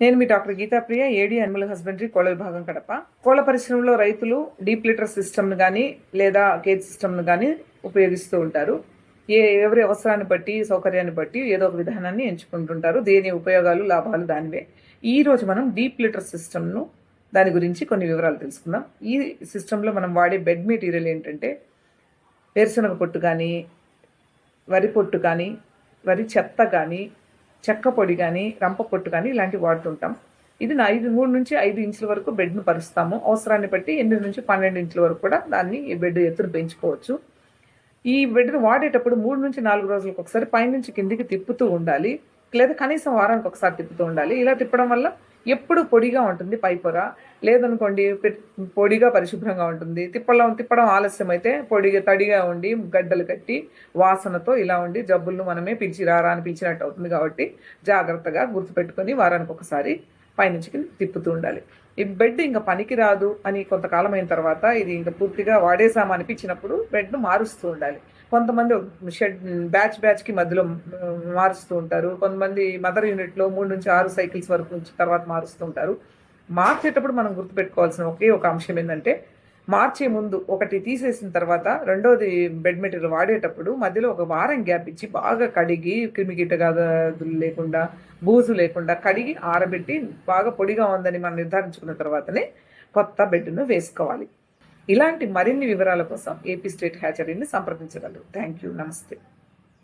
నేను మీ doctor Geetapriya AD animal husbandry కోళ్ళ విభాగం కడప. కోళ్ళ పరిశ్రమలో రైతులు డీప్ లీటర్ సిస్టమ్ను కానీ లేదా కేజ్ సిస్టమ్ను కానీ ఉపయోగిస్తూ ఉంటారు. ఏ ఎవరి అవసరాన్ని బట్టి సౌకర్యాన్ని బట్టి ఏదో ఒక విధానాన్ని ఎంచుకుంటుంటారు. దేని ఉపయోగాలు లాభాలు దానివే. ఈ రోజు మనం డీప్ లీటర్ సిస్టమ్ను దాని గురించి కొన్ని వివరాలు తెలుసుకుందాం. ఈ సిస్టంలో మనం వాడే బెడ్ మెటీరియల్ ఏంటంటే వేరుశనగ పొట్టు కానీ వరి పొట్టు కానీ వరి చెత్త కానీ చెక్క పొడి కానీ రంప పొట్టు కానీ ఇలాంటివి వాడుతుంటాం. ఇది నా ఐదు మూడు నుంచి ఐదు ఇంచుల వరకు బెడ్ను పరుస్తాము. అవసరాన్ని బట్టి ఎనిమిది నుంచి పన్నెండు ఇంచుల వరకు కూడా దాన్ని ఈ బెడ్ ఎత్తును పెంచుకోవచ్చు. ఈ బెడ్ను వాడేటప్పుడు మూడు నుంచి నాలుగు రోజులకు ఒకసారి పైనుంచి కిందికి తిప్పుతూ ఉండాలి. లేదా కనీసం వారానికి ఒకసారి తిప్పుతూ ఉండాలి. ఇలా తిప్పడం వల్ల ఎప్పుడు పొడిగా ఉంటుంది పై పొర. లేదనుకోండి పొడిగా పరిశుభ్రంగా ఉంటుంది. తిప్పడం తిప్పడం ఆలస్యం అయితే పొడిగా తడిగా ఉండి గడ్డలు కట్టి వాసనతో ఇలా ఉండి జబ్బులను మనమే పిలిచి రారా అని పిలిచినట్టు అవుతుంది కాబట్టి జాగ్రత్తగా గుర్తుపెట్టుకొని వారానికి ఒకసారి పైనుంచి కింద తిప్పుతూ ఉండాలి. ఈ బెడ్ ఇంకా పనికి రాదు అని కొంతకాలం అయిన తర్వాత ఇది ఇంకా పూర్తిగా వాడేసాము అనిపించినప్పుడు బెడ్ను మారుస్తూ ఉండాలి. కొంతమంది షెడ్ బ్యాచ్ బ్యాచ్కి మధ్యలో మారుస్తూ ఉంటారు. కొంతమంది మదర్ యూనిట్లో మూడు నుంచి ఆరు సైకిల్స్ వరకు నుంచి తర్వాత మారుస్తూ ఉంటారు. మార్చేటప్పుడు మనం గుర్తుపెట్టుకోవాల్సిన ఒకే ఒక అంశం ఏంటంటే మార్చే ముందు ఒకటి తీసేసిన తర్వాత రెండోది బెడ్ మెటీరియల్ వాడేటప్పుడు మధ్యలో ఒక వారం గ్యాప్ ఇచ్చి బాగా కడిగి క్రిమికీటగాదులు లేకుండా బూజు లేకుండా కడిగి ఆరబెట్టి బాగా పొడిగా ఉందని మనం నిర్ధారించుకున్న తర్వాతనే కొత్త బెడ్ను వేసుకోవాలి. ఇలాంటి మరిన్ని వివరాల కోసం ఏపీ స్టేట్ హ్యాచరీని సంప్రదించగలరు. థ్యాంక్ యూ నమస్తే